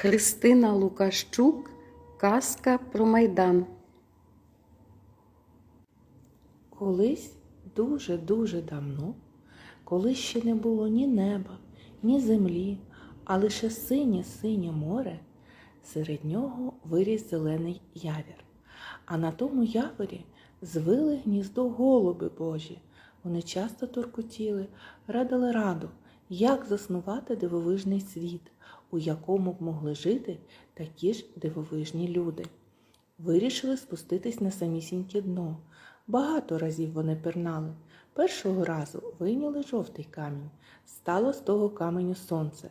Христина Лукащук Казка про Майдан. Колись дуже-дуже давно, коли ще не було ні неба, ні землі, а лише синє-синє море, серед нього виріс зелений явір. А на тому яворі звили гніздо голуби Божі. Вони часто торкотіли, радили раду, як заснувати дивовижний світ, у якому б могли жити такі ж дивовижні люди. Вирішили спуститись на самісіньке дно. Багато разів вони пірнали. Першого разу вийняли жовтий камінь, стало з того каменю сонце.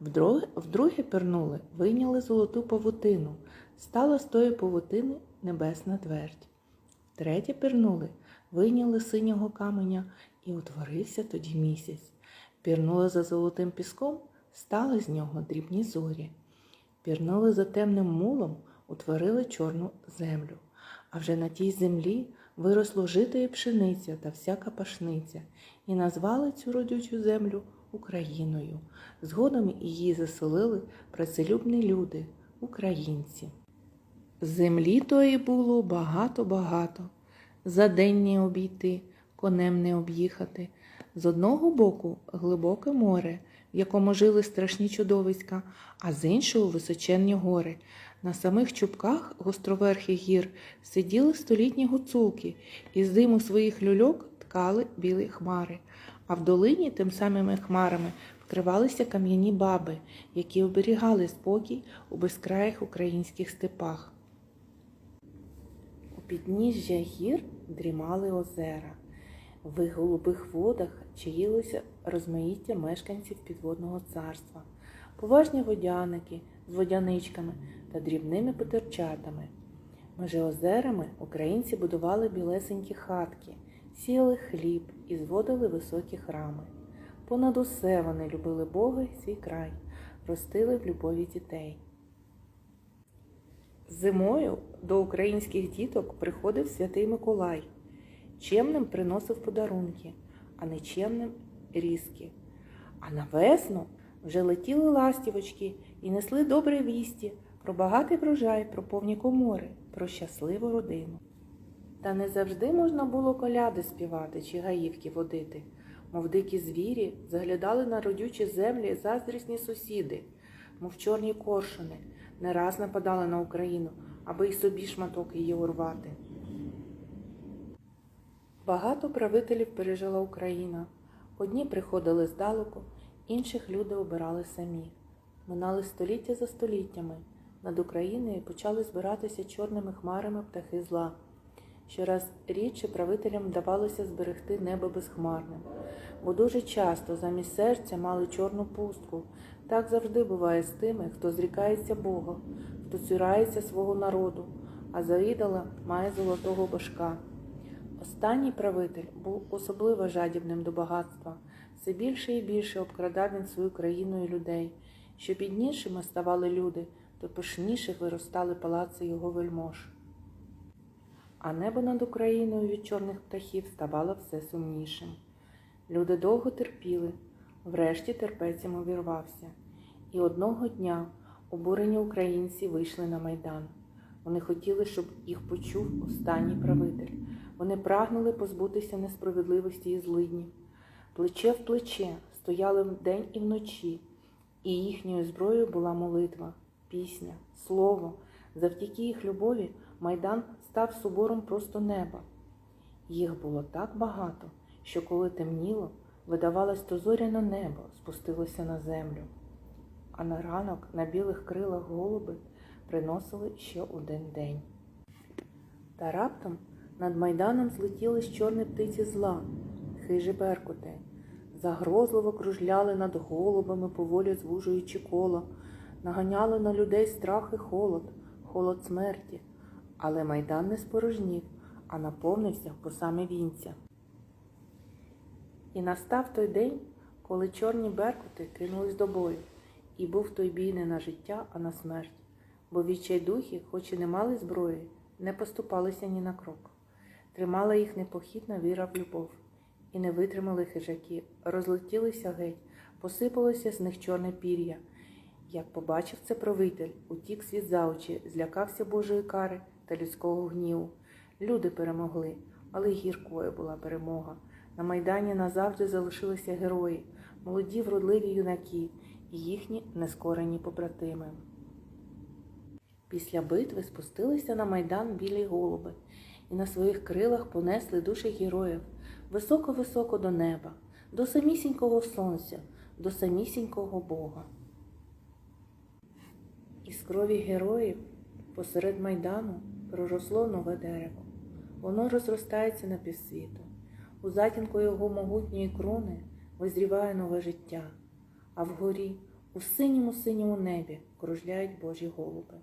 Вдруге, вдруге пірнули, вийняли золоту павутину, стала з тої павутини небесна твердь. Втретє пірнули, вийняли синього каменя і утворився тоді місяць. Пірнули за золотим піском, стали з нього дрібні зорі. Пірнули за темним мулом, утворили чорну землю. А вже на тій землі виросло жито і пшениця та всяка пашниця, і назвали цю родючу землю Україною. Згодом її заселили працелюбні люди, українці. Землі тої було багато-багато. За день не обійти, конем не об'їхати. З одного боку глибоке море, в якому жили страшні чудовиська, а з іншого височенні гори. На самих чубках гостроверхих гір сиділи столітні гуцулки і з диму своїх люльок ткали білі хмари, а в долині тим самими хмарами вкривалися кам'яні баби, які оберігали спокій у безкраїх українських степах. У підніжжя гір дрімали озера. В голубих водах чаїлося розмаїття мешканців підводного царства, поважні водяники з водяничками та дрібними потерчатами. Межи озерами українці будували білесенькі хатки, сіяли хліб і зводили високі храми. Понад усе вони любили Бога й свій край, ростили в любові дітей. Зимою до українських діток приходив святий Миколай. Чемним приносив подарунки, а нечемним різки. А на весну вже летіли ластівочки і несли добрі вісті про багатий врожай, про повні комори, про щасливу родину. Та не завжди можна було коляди співати чи гаївки водити, мов дикі звірі заглядали на родючі землі заздрісні сусіди, мов чорні коршуни, не раз нападали на Україну, аби й собі шматок її урвати. Багато правителів пережила Україна. Одні приходили здалеку, інших люди обирали самі. Минали століття за століттями. Над Україною почали збиратися чорними хмарами птахи зла. Щораз рідше правителям вдавалося зберегти небо безхмарним, бо дуже часто замість серця мали чорну пустку. Так завжди буває з тими, хто зрікається Бога, хто цюрається свого народу, а за ідола має золотого башка. Останній правитель був особливо жадібним до багатства, все більше і більше обкрадав він свою країну і людей. Що біднішими ставали люди, то пишніше виростали палаци його вельмож. А небо над Україною від чорних птахів ставало все сумнішим. Люди довго терпіли, врешті терпець йому вірвався. І одного дня обурені українці вийшли на майдан. Вони хотіли, щоб їх почув останній правитель. Вони прагнули позбутися несправедливості і злиднів. Плече в плече стояли вдень і вночі, і їхньою зброєю була молитва, пісня, слово. Завдяки їх любові майдан став собором просто неба. Їх було так багато, що коли темніло, видавалось, то зоряне небо спустилося на землю. А на ранок на білих крилах голуби приносили ще один день. Та раптом над майданом злетіли чорні птиці зла, хижі беркути, загрозливо кружляли над голубами, поволі звужуючи коло, наганяли на людей страх і холод, холод смерті. Але майдан не спорожнів, а наповнився по саме вінця. І настав той день, коли чорні беркути кинулись до бою, і був той бій не на життя, а на смерть, бо відчайдухи, хоч і не мали зброї, не поступалися ні на крок. Тримала їх непохитна віра в любов, і не витримали хижаки, розлетілися геть, посипалося з них чорне пір'я. Як побачив це правитель, утік світ за очі, злякався Божої кари та людського гніву. Люди перемогли, але гіркою була перемога. На Майдані назавжди залишилися герої, молоді вродливі юнаки і їхні нескорені побратими. Після битви спустилися на майдан білі голуби і на своїх крилах понесли душі героїв високо-високо до неба, до самісінького сонця, до самісінького Бога. Із крові героїв посеред майдану проросло нове дерево. Воно розростається на півсвіту. У затінку його могутньої крони визріває нове життя, а вгорі, у синьому синьому небі кружляють Божі голуби.